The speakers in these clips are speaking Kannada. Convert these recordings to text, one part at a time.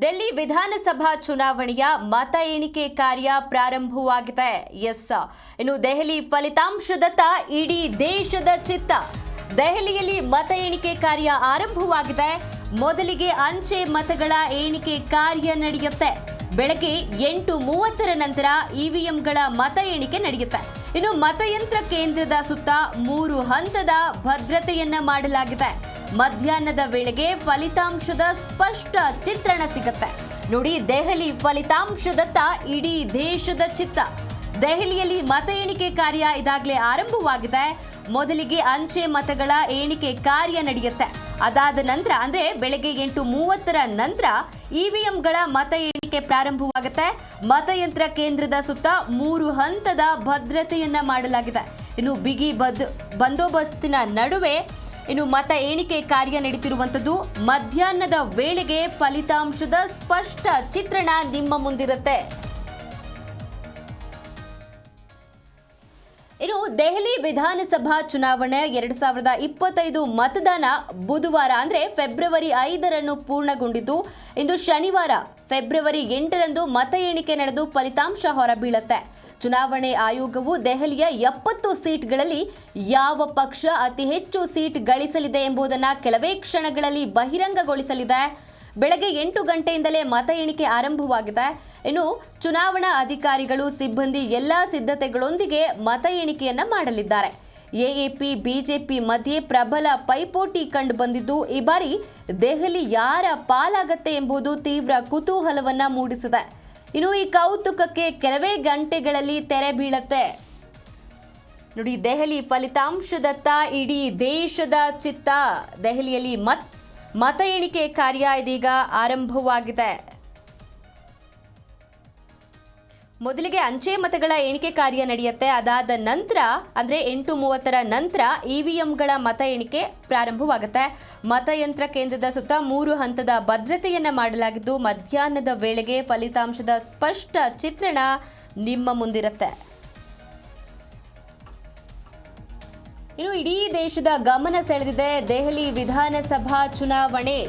ಡೆಲ್ಲಿ ವಿಧಾನಸಭಾ ಚುನಾವಣೆಯ ಮತ ಎಣಿಕೆ ಕಾರ್ಯ ಪ್ರಾರಂಭವಾಗಿದೆ. ಎಸ್. ಇನ್ನು ದೆಹಲಿ ಫಲಿತಾಂಶದತ್ತ ಇಡೀ ದೇಶದ ಚಿತ್ತ. ದೆಹಲಿಯಲ್ಲಿ ಮತ ಎಣಿಕೆ ಕಾರ್ಯ ಆರಂಭವಾಗಿದೆ. ಮೊದಲಿಗೆ ಅಂಚೆ ಮತಗಳ ಎಣಿಕೆ ಕಾರ್ಯ ನಡೆಯುತ್ತೆ. ಬೆಳಗ್ಗೆ ಎಂಟು ಮೂವತ್ತರ ನಂತರ ಇವಿಎಂಗಳ ಮತ ಎಣಿಕೆ ನಡೆಯುತ್ತೆ. ಇನ್ನು ಮತಯಂತ್ರ ಕೇಂದ್ರದ ಸುತ್ತ ಮೂರು ಹಂತದ ಭದ್ರತೆಯನ್ನ ಮಾಡಲಾಗಿದೆ. ಮಧ್ಯಾಹ್ನದ ವೇಳೆಗೆ ಫಲಿತಾಂಶದ ಸ್ಪಷ್ಟ ಚಿತ್ರಣ ಸಿಗುತ್ತೆ. ನೋಡಿ, ದೆಹಲಿ ಫಲಿತಾಂಶದತ್ತ ಇಡೀ ದೇಶದ ಚಿತ್ತ. ದೆಹಲಿಯಲ್ಲಿ ಮತ ಎಣಿಕೆ ಕಾರ್ಯ ಇದಾಗಲೇ ಆರಂಭವಾಗಿದೆ. ಮೊದಲಿಗೆ ಅಂಚೆ ಮತಗಳ ಎಣಿಕೆ ಕಾರ್ಯ ನಡೆಯುತ್ತೆ. ಅದಾದ ನಂತರ, ಅಂದ್ರೆ ಬೆಳಗ್ಗೆ ಎಂಟು ಮೂವತ್ತರ ನಂತರ ಇವಿಎಂಗಳ ಮತ ಎಣಿಕೆ ಪ್ರಾರಂಭವಾಗುತ್ತೆ. ಮತಯಂತ್ರ ಕೇಂದ್ರದ ಸುತ್ತ ಮೂರು ಹಂತದ ಭದ್ರತೆಯನ್ನ ಮಾಡಲಾಗಿದೆ. ಇನ್ನು ಬಿಗಿ ಬದ್ ಬಂದೋಬಸ್ತಿನ ನಡುವೆ ಇನ್ನು ಮತ ಎಣಿಕೆ ಕಾರ್ಯ ನಡೀತಿರುವಂಥದ್ದು. ಮಧ್ಯಾಹ್ನದ ವೇಳೆಗೆ ಫಲಿತಾಂಶದ ಸ್ಪಷ್ಟ ಚಿತ್ರಣ ನಿಮ್ಮ ಮುಂದಿರುತ್ತೆ. ಇನ್ನು ದೆಹಲಿ ವಿಧಾನಸಭಾ ಚುನಾವಣೆ ಎರಡ್ ಸಾವಿರದ ಇಪ್ಪತ್ತೈದು ಮತದಾನ ಬುಧವಾರ ಅಂದ್ರೆ ಫೆಬ್ರವರಿ ಐದರನ್ನು ಪೂರ್ಣಗೊಂಡಿದ್ದು, ಇಂದು ಶನಿವಾರ ಫೆಬ್ರವರಿ ಎಂಟರಂದು ಮತ ಎಣಿಕೆ ನಡೆದು ಫಲಿತಾಂಶ ಹೊರಬೀಳುತ್ತೆ. ಚುನಾವಣೆ ಆಯೋಗವು ದೆಹಲಿಯ ಎಪ್ಪತ್ತು ಸೀಟ್ಗಳಲ್ಲಿ ಯಾವ ಪಕ್ಷ ಅತಿ ಹೆಚ್ಚು ಸೀಟ್ ಗಳಿಸಲಿದೆ ಎಂಬುದನ್ನು ಕೆಲವೇ ಕ್ಷಣಗಳಲ್ಲಿ ಬಹಿರಂಗಗೊಳಿಸಲಿದೆ. ಬೆಳಗ್ಗೆ ಎಂಟು ಗಂಟೆಯಿಂದಲೇ ಮತ ಎಣಿಕೆ ಆರಂಭವಾಗಿದೆ. ಇನ್ನು ಚುನಾವಣಾ ಅಧಿಕಾರಿಗಳು, ಸಿಬ್ಬಂದಿ ಎಲ್ಲ ಸಿದ್ಧತೆಗಳೊಂದಿಗೆ ಮತ ಎಣಿಕೆಯನ್ನ ಮಾಡಲಿದ್ದಾರೆ. ಎಎಪಿ ಬಿಜೆಪಿ ಮಧ್ಯೆ ಪ್ರಬಲ ಪೈಪೋಟಿ ಕಂಡು ಬಂದಿದ್ದು, ಈ ಬಾರಿ ದೆಹಲಿ ಯಾರ ಪಾಲಾಗತ್ತೆ ಎಂಬುದು ತೀವ್ರ ಕುತೂಹಲವನ್ನ ಮೂಡಿಸಿದೆ. ಇನ್ನು ಈ ಕೌತುಕಕ್ಕೆ ಕೆಲವೇ ಗಂಟೆಗಳಲ್ಲಿ ತೆರೆ ಬೀಳತ್ತೆ. ನೋಡಿ, ದೆಹಲಿ ಫಲಿತಾಂಶದತ್ತ ಇಡೀ ದೇಶದ ಚಿತ್ತ. ದೆಹಲಿಯಲ್ಲಿ ಮತ್ ಮತ ಎಣಿಕೆ ಕಾರ್ಯ ಇದೀಗ ಆರಂಭವಾಗಿದೆ. ಮೊದಲಿಗೆ ಅಂಚೆ ಮತಗಳ ಎಣಿಕೆ ಕಾರ್ಯ ನಡೆಯುತ್ತೆ. ಅದಾದ ನಂತರ, ಅಂದ್ರೆ ಎಂಟು ಮೂವತ್ತರ ನಂತರ ಇವಿಎಂಗಳ ಮತ ಎಣಿಕೆ ಪ್ರಾರಂಭವಾಗುತ್ತೆ. ಮತಯಂತ್ರ ಕೇಂದ್ರದ ಸುತ್ತ ಮೂರು ಹಂತದ ಭದ್ರತೆಯನ್ನು ಮಾಡಲಾಗಿದ್ದು, ಮಧ್ಯಾಹ್ನದ ವೇಳೆಗೆ ಫಲಿತಾಂಶದ ಸ್ಪಷ್ಟ ಚಿತ್ರಣ ನಿಮ್ಮ ಮುಂದಿರುತ್ತೆ. ಇನ್ನು ಇಡೀ ದೇಶದ ಗಮನ ಸೆಳೆದಿದೆ ದೆಹಲಿ ವಿಧಾನಸಭಾ ಚುನಾವಣೆ.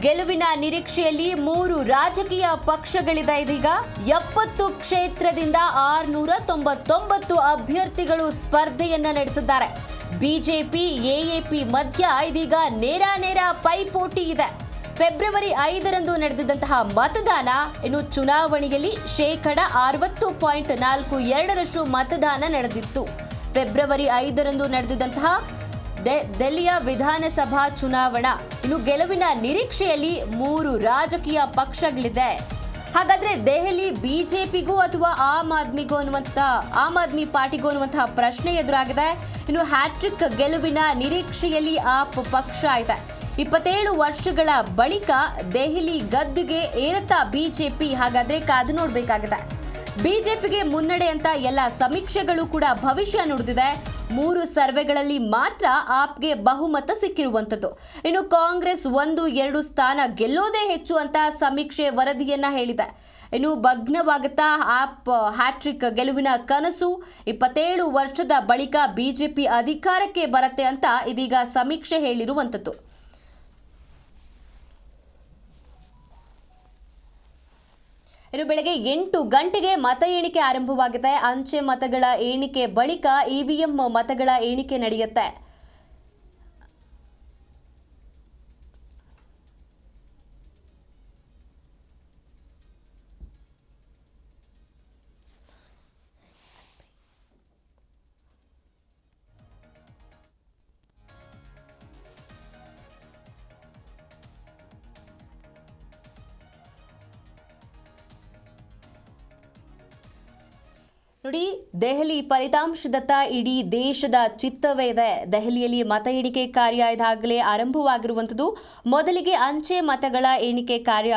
ಗೆಲುವಿನ ನಿರೀಕ್ಷೆಯಲ್ಲಿ ಮೂರು ರಾಜಕೀಯ ಪಕ್ಷಗಳಿದೆ ಇದೀಗ. ಎಪ್ಪತ್ತು ಕ್ಷೇತ್ರದಿಂದ ಆರ್ನೂರ ತೊಂಬತ್ತೊಂಬತ್ತು ಅಭ್ಯರ್ಥಿಗಳು ಸ್ಪರ್ಧೆಯನ್ನ ನಡೆಸಿದ್ದಾರೆ. ಬಿಜೆಪಿ, ಎಎಪಿ ಮಧ್ಯ ಇದೀಗ ನೇರ ನೇರ ಪೈಪೋಟಿ ಇದೆ. ಫೆಬ್ರವರಿ ಐದರಂದು ನಡೆದಿದ್ದಂತಹ ಮತದಾನ ಇನ್ನು ಚುನಾವಣೆಯಲ್ಲಿ ಶೇಕಡ ಅರವತ್ತು ಪಾಯಿಂಟ್ ನಾಲ್ಕು ಎರಡರಷ್ಟು ಮತದಾನ ನಡೆದಿತ್ತು. ಫೆಬ್ರವರಿ ಐದರಂದು ನಡೆದಿದ್ದಂತಹ ದೆ- ದೆಹಲಿಯ ವಿಧಾನಸಭಾ ಚುನಾವಣಾ ಇನ್ನು ಗೆಲುವಿನ ನಿರೀಕ್ಷೆಯಲ್ಲಿ ಮೂರು ರಾಜಕೀಯ ಪಕ್ಷಗಳಿದೆ. ಹಾಗಾದ್ರೆ ದೆಹಲಿ ಬಿಜೆಪಿಗೂ ಅಥವಾ ಆಮ್ ಆದ್ಮಿಗೂ ಅನ್ನುವಂಥ ಆಮ್ ಆದ್ಮಿ ಪಾರ್ಟಿಗೂ ಅನ್ನುವಂತಹ ಪ್ರಶ್ನೆ ಎದುರಾಗಿದೆ. ಇನ್ನು ಹ್ಯಾಟ್ರಿಕ್ ಗೆಲುವಿನ ನಿರೀಕ್ಷೆಯಲ್ಲಿ ಆಪ್ ಪಕ್ಷ ಇದೆ. ಇಪ್ಪತ್ತೇಳು ವರ್ಷಗಳ ಬಳಿಕ ದೆಹಲಿ ಗದ್ದುಗೆ ಏರುತ್ತಾ ಬಿಜೆಪಿ. ಹಾಗಾದ್ರೆ ಕಾದು ನೋಡಬೇಕಾಗಿದೆ. ಬಿಜೆಪಿಗೆ ಮುನ್ನಡೆ ಅಂತ ಎಲ್ಲ ಸಮೀಕ್ಷೆಗಳು ಕೂಡ ಭವಿಷ್ಯ ನುಡಿದಿದೆ. ಮೂರು ಸರ್ವೆಗಳಲ್ಲಿ ಮಾತ್ರ ಆಪ್ಗೆ ಬಹುಮತ ಸಿಕ್ಕಿರುವಂಥದ್ದು. ಇನ್ನು ಕಾಂಗ್ರೆಸ್ ಒಂದು, ಎರಡು ಸ್ಥಾನ ಗೆಲ್ಲೋದೇ ಹೆಚ್ಚು ಅಂತ ಸಮೀಕ್ಷೆ ವರದಿಯನ್ನ ಹೇಳಿದೆ. ಇನ್ನು ಭಗ್ನವಾಗುತ್ತಾ ಆಪ್ ಹ್ಯಾಟ್ರಿಕ್ ಗೆಲುವಿನ ಕನಸು ಇಪ್ಪತ್ತೇಳು ವರ್ಷದ ಬಳಿಕ ಬಿಜೆಪಿ ಅಧಿಕಾರಕ್ಕೆ ಬರುತ್ತೆ ಅಂತ ಇದೀಗ ಸಮೀಕ್ಷೆ ಹೇಳಿರುವಂಥದ್ದು. ಇನ್ನು ಬೆಳಗ್ಗೆ ಎಂಟು ಗಂಟೆಗೆ ಮತ ಎಣಿಕೆ ಆರಂಭವಾಗಿದೆ ಅಂಚೆ ಮತಗಳ ಎಣಿಕೆ ಬಳಿಕ ಇವಿಎಂ ಮತಗಳ ಎಣಿಕೆ ನಡೆಯುತ್ತೆ. ನೋಡಿ, ದೆಹಲಿ ಫಲಿತಾಂಶದತ್ತ ಇಡೀ ದೇಶದ ಚಿತ್ತವೇ ಇದೆ. ದೆಹಲಿಯಲ್ಲಿ ಮತ ಎಣಿಕೆ ಕಾರ್ಯ ಇದಾಗಲೇ ಆರಂಭವಾಗಿರುವಂಥದ್ದು. ಮೊದಲಿಗೆ ಅಂಚೆ ಮತಗಳ ಎಣಿಕೆ ಕಾರ್ಯ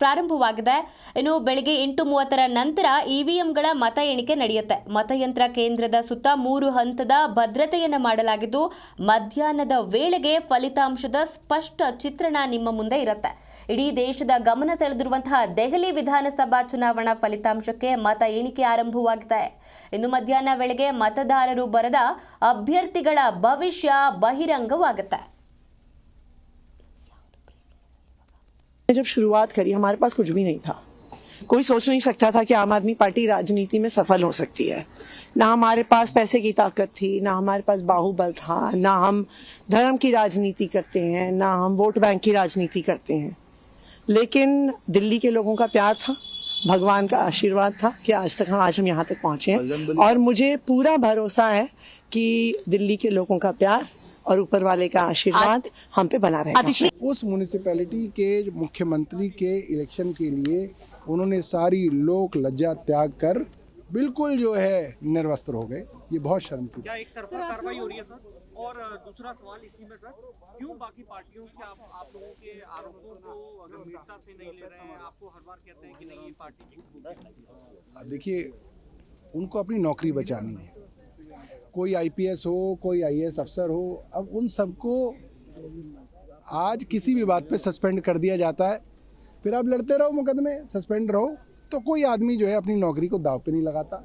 ಪ್ರಾರಂಭವಾಗಿದೆ. ಇನ್ನು ಬೆಳಗ್ಗೆ ಎಂಟು ಮೂವತ್ತರ ನಂತರ ಇವಿಎಂಗಳ ಮತ ಎಣಿಕೆ ನಡೆಯುತ್ತೆ. ಮತಯಂತ್ರ ಕೇಂದ್ರದ ಸುತ್ತ ಮೂರು ಹಂತದ ಭದ್ರತೆಯನ್ನು ಮಾಡಲಾಗಿದ್ದು, ಮಧ್ಯಾಹ್ನದ ವೇಳೆಗೆ ಫಲಿತಾಂಶದ ಸ್ಪಷ್ಟ ಚಿತ್ರಣ ನಿಮ್ಮ ಮುಂದೆ ಇರುತ್ತೆ. ಇಡೀ ದೇಶದ ಗಮನ ಸೆಳೆದಿರುವಂತಹ ದೆಹಲಿ ವಿಧಾನಸಭಾ ಚುನಾವಣಾ ಫಲಿತಾಂಶಕ್ಕೆ ಮತ ಎಣಿಕೆ ಆರಂಭವಾಗಿದೆ. ಇನ್ನು ಮಧ್ಯಾಹ್ನ ವೇಳೆಗೆ ಮತದಾರರು ಬರೆದ ಅಭ್ಯರ್ಥಿಗಳ ಭವಿಷ್ಯ ಬಹಿರಂಗವಾಗುತ್ತೆ. जब शुरुआत करी हमारे पास कुछ भी नहीं था। कोई सोच नहीं सकता था कि आम आदमी पार्टी राजनीति में सफल हो सकती है। ना हमारे पास पैसे की ताकत थी ना हमारे पास बाहुबल था ना हम धर्म की राजनीति करते हैं ना हम वोट बैंक की राजनीति करते हैं। लेकिन दिल्ली के लोगों का प्यार था भगवान का आशीर्वाद था कि आज तक हम आज हम यहाँ तक पहुँचे हैं। और मुझे पूरा भरोसा है कि दिल्ली के लोगों का प्यार और ऊपर वाले का आशीर्वाद हम पे बना रहेगा। उस म्यूनिसिपैलिटी के मुख्यमंत्री के इलेक्शन के लिए उन्होंने सारी लोक लज्जा त्याग कर बिल्कुल जो है निर्वस्त्र हो गए। ये बहुत शर्म की क्या एक तरफा कार्रवाई हो रही है सर? और दूसरा सवाल इसी में सर क्यों बाकी पार्टियों के आप, आप लोगों के आरोपों को गंभीरता से नहीं ले रहे हैं? आपको हर बार कहते हैं कि नहीं ये पार्टी है। देखिए उनको अपनी नौकरी बचानी है। कोई आईपीएस हो कोई आईएएस अफसर हो अब उन सबको आज किसी भी बात पे सस्पेंड कर दिया जाता है फिर आप लड़ते रहो मुकदमे सस्पेंड रहो तो कोई आदमी जो है अपनी नौकरी को दाव पे नहीं लगाता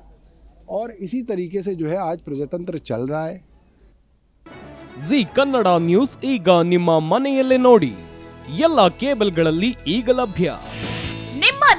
और इसी तरीके से जो है आज प्रजातंत्र चल रहा है ಜಿ ಕನ್ನಡ ನ್ಯೂಸ್ ಈಗ ನಿಮ್ಮ ಮನೆಯಲ್ಲೇ ನೋಡಿ ಎಲ್ಲ ಕೇಬಲ್ಗಳಲ್ಲಿ ಈಗ ಲಭ್ಯ ನಿಮ್ಮ